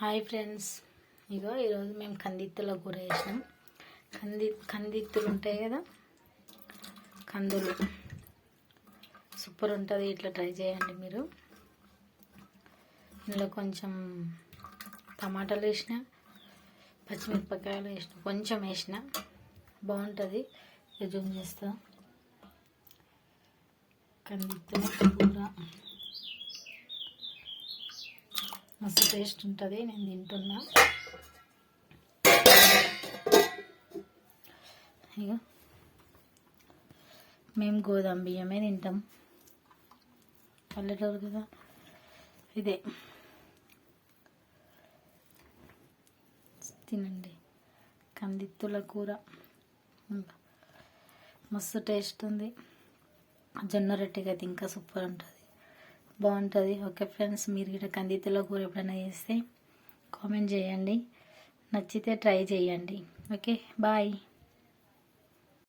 Hi friends. ఇగో ఈరోజు మేము కందిత్తుల కూర వేసినాం కంది కందిత్తులు ఉంటాయి కదా? కందులు. సూపర్ ఉంటుంది ఇట్లా ట్రై చేయండి మీరు. ఇందులో కొంచెం టమాటాలు వేసిన పచ్చిమిరపకాయలు వేసిన కొంచెం వేసిన. బాగుంటుంది. జూమ్ చేస్తా. కందిత్తుల కూర. మస్తు టేస్ట్ ఉంటుంది నేను తింటున్నా. ఇక మేము గోధుమ బియ్యమే తింటాం. పల్లెటూరు కదా. ఇదే. తినండి. కందిత్తుల కూర. మస్తు టేస్ట్ ఉంది. జొన్న రొట్టెకి అయితే ఇంకా సూపర్ ఉంటుంది. బాగుంటుంది. ఓకే ఫ్రెండ్స్ మీరు ఇక్కడ కందితుల కూర ఎప్పుడైనా చేస్తే కామెంట్ చేయండి. నచ్చితే ట్రై చేయండి. Okay bye.